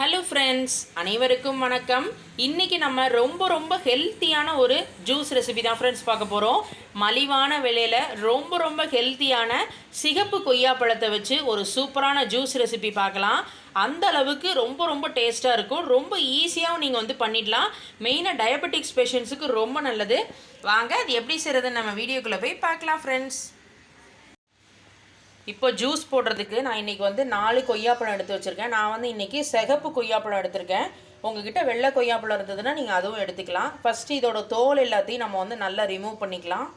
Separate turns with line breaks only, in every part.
Hello friends அனைவருக்கும் வணக்கம். இன்றைக்கி நம்ம ரொம்ப ரொம்ப ஹெல்த்தியான ஒரு ஜூஸ் ரெசிபி தான் ஃப்ரெண்ட்ஸ் பார்க்க போகிறோம் மலிவான விலையில் ரொம்ப ரொம்ப ஹெல்த்தியான சிகப்பு கொய்யாப்பழத்தை வச்சு ஒரு சூப்பரான ஜூஸ் ரெசிபி பார்க்கலாம். அந்த அளவுக்கு ரொம்ப ரொம்ப டேஸ்ட்டாக இருக்கும். ரொம்ப ஈஸியாகவும் நீங்கள் வந்து பண்ணிடலாம். மெயினாக டயபெட்டிக்ஸ் பேஷண்ட்ஸுக்கு ரொம்ப நல்லது. வாங்க அது எப்படி செய்கிறதுன்னு நம்ம வீடியோக்குள்ளே போய் பார்க்கலாம் ஃப்ரெண்ட்ஸ் இப்போ ஜூஸ் போடுறதுக்கு நான் இன்றைக்கி வந்து நாலு கொய்யாப்பழம் எடுத்து வச்சுருக்கேன். நான் வந்து இன்றைக்கி சிகப்பு கொய்யாப்பழம் எடுத்திருக்கேன். உங்ககிட்ட வெள்ளை கொய்யாப்பழம் இருந்ததுன்னா நீங்கள் அதுவும் எடுத்துக்கலாம். ஃபஸ்ட்டு இதோட தோல் எல்லாத்தையும் நம்ம வந்து நல்லா ரிமூவ் பண்ணிக்கலாம்.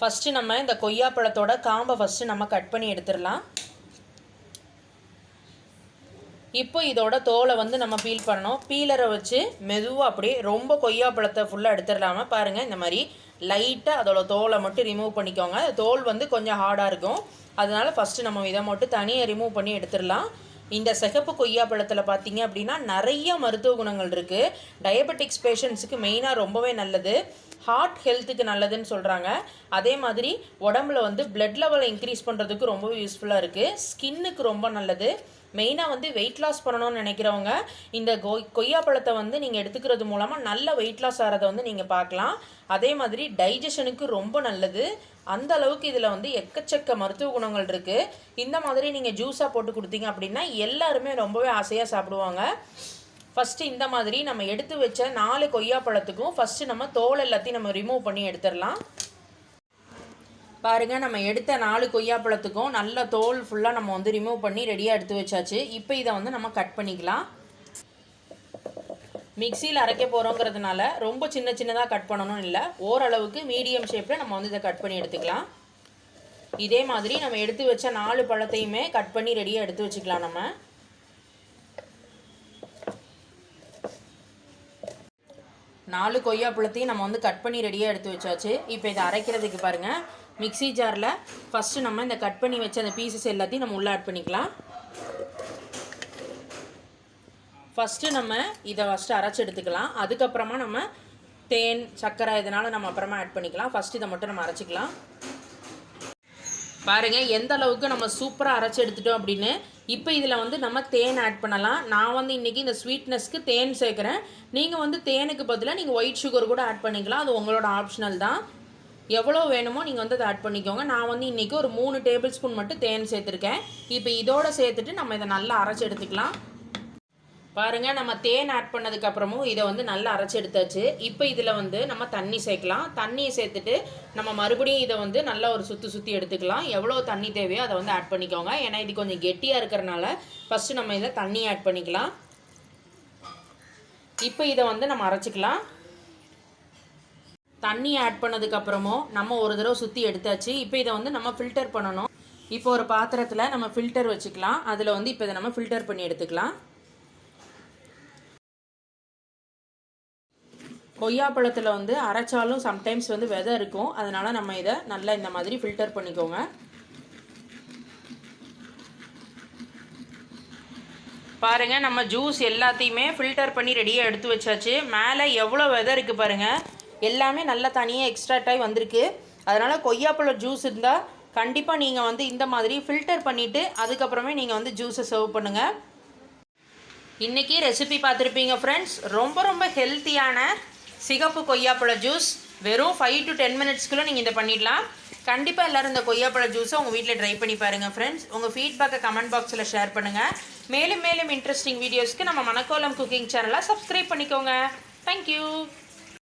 ஃபஸ்ட்டு நம்ம இந்த கொய்யாப்பழத்தோட காம்பை ஃபஸ்ட்டு நம்ம கட் பண்ணி எடுத்துடலாம். இப்போ இதோட தோலை வந்து நம்ம பீல் பண்ணோம் பீலரை வச்சு மெதுவாக அப்படியே ரொம்ப கொய்யாப்பழத்தை ஃபுல்லாக எடுத்துடலாம? பாருங்கள் இந்த மாதிரி லைட்டாக அதோட தோலை மட்டும் ரிமூவ் பண்ணிக்கோங்க. தோல் வந்து கொஞ்சம் ஹார்டாக இருக்கும். அதனால் ஃபஸ்ட்டு நம்ம இதை மட்டும் தனியாக ரிமூவ் பண்ணி எடுத்துடலாம். இந்த சிகப்பு கொய்யாப்பழத்தில் பார்த்தீங்க அப்படின்னா நிறைய மருத்துவ குணங்கள் இருக்குது டயபெட்டிக்ஸ் பேஷண்ட்ஸுக்கு மெயினாக ரொம்பவே நல்லது. ஹார்ட் ஹெல்த்துக்கு நல்லதுன்னு சொல்கிறாங்க அதே மாதிரி உடம்புல வந்து பிளட் லெவலை இன்க்ரீஸ் பண்ணுறதுக்கு ரொம்பவே யூஸ்ஃபுல்லாக இருக்குது ஸ்கின்னுக்கு ரொம்ப நல்லது. மெயினாக வந்து வெயிட் லாஸ் பண்ணணும்னு நினைக்கிறவங்க இந்த கொய் கொய்யாப்பழத்தை வந்து நீங்கள் எடுத்துக்கிறது மூலமாக நல்ல வெயிட் லாஸ் ஆகிறத வந்து நீங்கள் பார்க்கலாம். அதே மாதிரி டைஜஷனுக்கு ரொம்ப நல்லது. அந்த அளவுக்கு இதில் வந்து எக்கச்சக்க மருத்துவ குணங்கள் இருக்குது இந்த மாதிரி நீங்கள் ஜூஸாக போட்டு கொடுத்தீங்க அப்படின்னா எல்லாருமே ரொம்பவே ஆசையாக சாப்பிடுவாங்க. ஃபஸ்ட்டு இந்த மாதிரி நம்ம எடுத்து வச்ச நாலு கொய்யாப்பழத்துக்கும் ஃபஸ்ட்டு நம்ம தோல் எல்லாத்தையும் நம்ம ரிமூவ் பண்ணி எடுத்துடலாம். பாருங்கள் நம்ம எடுத்த நாலு கொய்யாப்பழத்துக்கும் நல்ல தோல் ஃபுல்லாக நம்ம வந்து ரிமூவ் பண்ணி ரெடியாக எடுத்து வச்சாச்சு. இப்போ இதை வந்து நம்ம கட் பண்ணிக்கலாம். மிக்சியில் அரைக்க போகிறோங்கிறதுனால ரொம்ப சின்ன சின்னதாக கட் பண்ணணும்னு இல்லை. ஓரளவுக்கு மீடியம் ஷேப்பில் நம்ம வந்து இதை கட் பண்ணி எடுத்துக்கலாம். இதே மாதிரி நம்ம எடுத்து வச்ச நாலு பழத்தையுமே கட் பண்ணி ரெடியாக எடுத்து வச்சுக்கலாம் நம்ம. நாலு கொய்யா பழத்தையும் நம்ம வந்து கட் பண்ணி ரெடியாக எடுத்து வச்சாச்சு. இப்போ இதை அரைக்கிறதுக்கு பாருங்கள் மிக்ஸி ஜாரில் ஃபஸ்ட்டு நம்ம இந்த கட் பண்ணி வச்ச அந்த பீசஸ் எல்லாத்தையும் நம்ம உள்ளே ஆட் பண்ணிக்கலாம். ஃபஸ்ட்டு நம்ம இதை ஃபஸ்ட்டு அரைச்சி எடுத்துக்கலாம். அதுக்கப்புறமா நம்ம தேன் சர்க்கரை இதனால் நம்ம அப்புறமா ஆட் பண்ணிக்கலாம். ஃபஸ்ட்டு இதை மட்டும் நம்ம அரைச்சிக்கலாம். பாருங்கள் எந்த அளவுக்கு நம்ம சூப்பராக அரைச்சி எடுத்துட்டோம் அப்படின்னு. இப்போ இதில் வந்து நம்ம தேன் ஆட் பண்ணலாம். நான் வந்து இன்றைக்கி இந்த ஸ்வீட்னஸ்க்கு தேன் சேர்க்குறேன். நீங்கள் வந்து தேனுக்கு பதிலாக நீங்கள் ஒயிட் சுகர் கூட ஆட் பண்ணிக்கலாம். அது உங்களோட ஆப்ஷனல் தான். எவ்வளோ வேணுமோ நீங்கள் வந்து அதை ஆட் பண்ணிக்கோங்க. நான் வந்து இன்றைக்கி ஒரு மூணு டேபிள் ஸ்பூன் மட்டும் தேன் சேர்த்துருக்கேன். இப்போ இதோடு சேர்த்துட்டு நம்ம இதை நல்லா அரைச்சி எடுத்துக்கலாம். பாருங்கள் நம்ம தேன் ஆட் பண்ணதுக்கப்புறமும் இதை வந்து நல்லா அரைச்சி எடுத்தாச்சு. இப்போ இதில் வந்து நம்ம தண்ணி சேர்க்கலாம். தண்ணியை சேர்த்துட்டு நம்ம மறுபடியும் இதை வந்து நல்லா ஒரு சுற்றி சுற்றி எடுத்துக்கலாம். எவ்வளோ தண்ணி தேவையோ அதை வந்து ஆட் பண்ணிக்கோங்க. ஏன்னா இது கொஞ்சம் கெட்டியாக இருக்கிறனால ஃபஸ்ட்டு நம்ம இதில் தண்ணி ஆட் பண்ணிக்கலாம். இப்போ இதை வந்து நம்ம அரைச்சிக்கலாம். தண்ணி ஆட் பண்ணதுக்கப்புறமும் நம்ம ஒரு தடவை சுற்றி எடுத்தாச்சு. இப்போ இதை வந்து நம்ம ஃபில்டர் பண்ணணும். இப்போ ஒரு பாத்திரத்தில் நம்ம ஃபில்டர் வச்சுக்கலாம். அதில் வந்து இப்போ இதை நம்ம ஃபில்டர் பண்ணி எடுத்துக்கலாம். கொய்யாப்பழத்தில் வந்து அரைச்சாலும் சம்டைம்ஸ் வந்து விதை இருக்கும். அதனால் நம்ம இதை நல்லா இந்த மாதிரி ஃபில்டர் பண்ணிக்கோங்க. பாருங்கள் நம்ம ஜூஸ் எல்லாத்தையுமே ஃபில்டர் பண்ணி ரெடியாக எடுத்து வச்சாச்சு. மேலே எவ்வளோ விதை இருக்குது பாருங்கள் எல்லாமே நல்லா தனியாக எக்ஸ்ட்ராக்டாகி வந்திருக்கு. அதனால் கொய்யாப்பழம் ஜூஸ் இருந்தால் கண்டிப்பாக நீங்கள் வந்து இந்த மாதிரி ஃபில்டர் பண்ணிவிட்டு அதுக்கப்புறமே நீங்கள் வந்து ஜூஸை சர்வ் பண்ணுங்கள் இன்றைக்கி ரெசிபி பார்த்துருப்பீங்க ஃப்ரெண்ட்ஸ் ரொம்ப ரொம்ப ஹெல்த்தியான சிகப்பு கொய்யாப்பழ ஜூஸ் வெறும் ஃபைவ் டு டென் மினிட்ஸ்க்குள்ளே நீங்கள் இதை பண்ணிடலாம். கண்டிப்பாக எல்லோரும் இந்த கொய்யாப்பழ ஜூஸை உங்கள் வீட்டில் ட்ரை பண்ணி பாருங்கள் ஃப்ரெண்ட்ஸ் உங்கள் ஃபீட்பேக்கை கமெண்ட் பாக்ஸில் ஷேர் பண்ணுங்கள் மேலும் மேலும் இன்ட்ரெஸ்டிங் வீடியோஸ்க்கு நம்ம மணக்கோலம் குக்கிங் சேனலை சப்ஸ்கிரைப் பண்ணிக்கோங்க. Thank you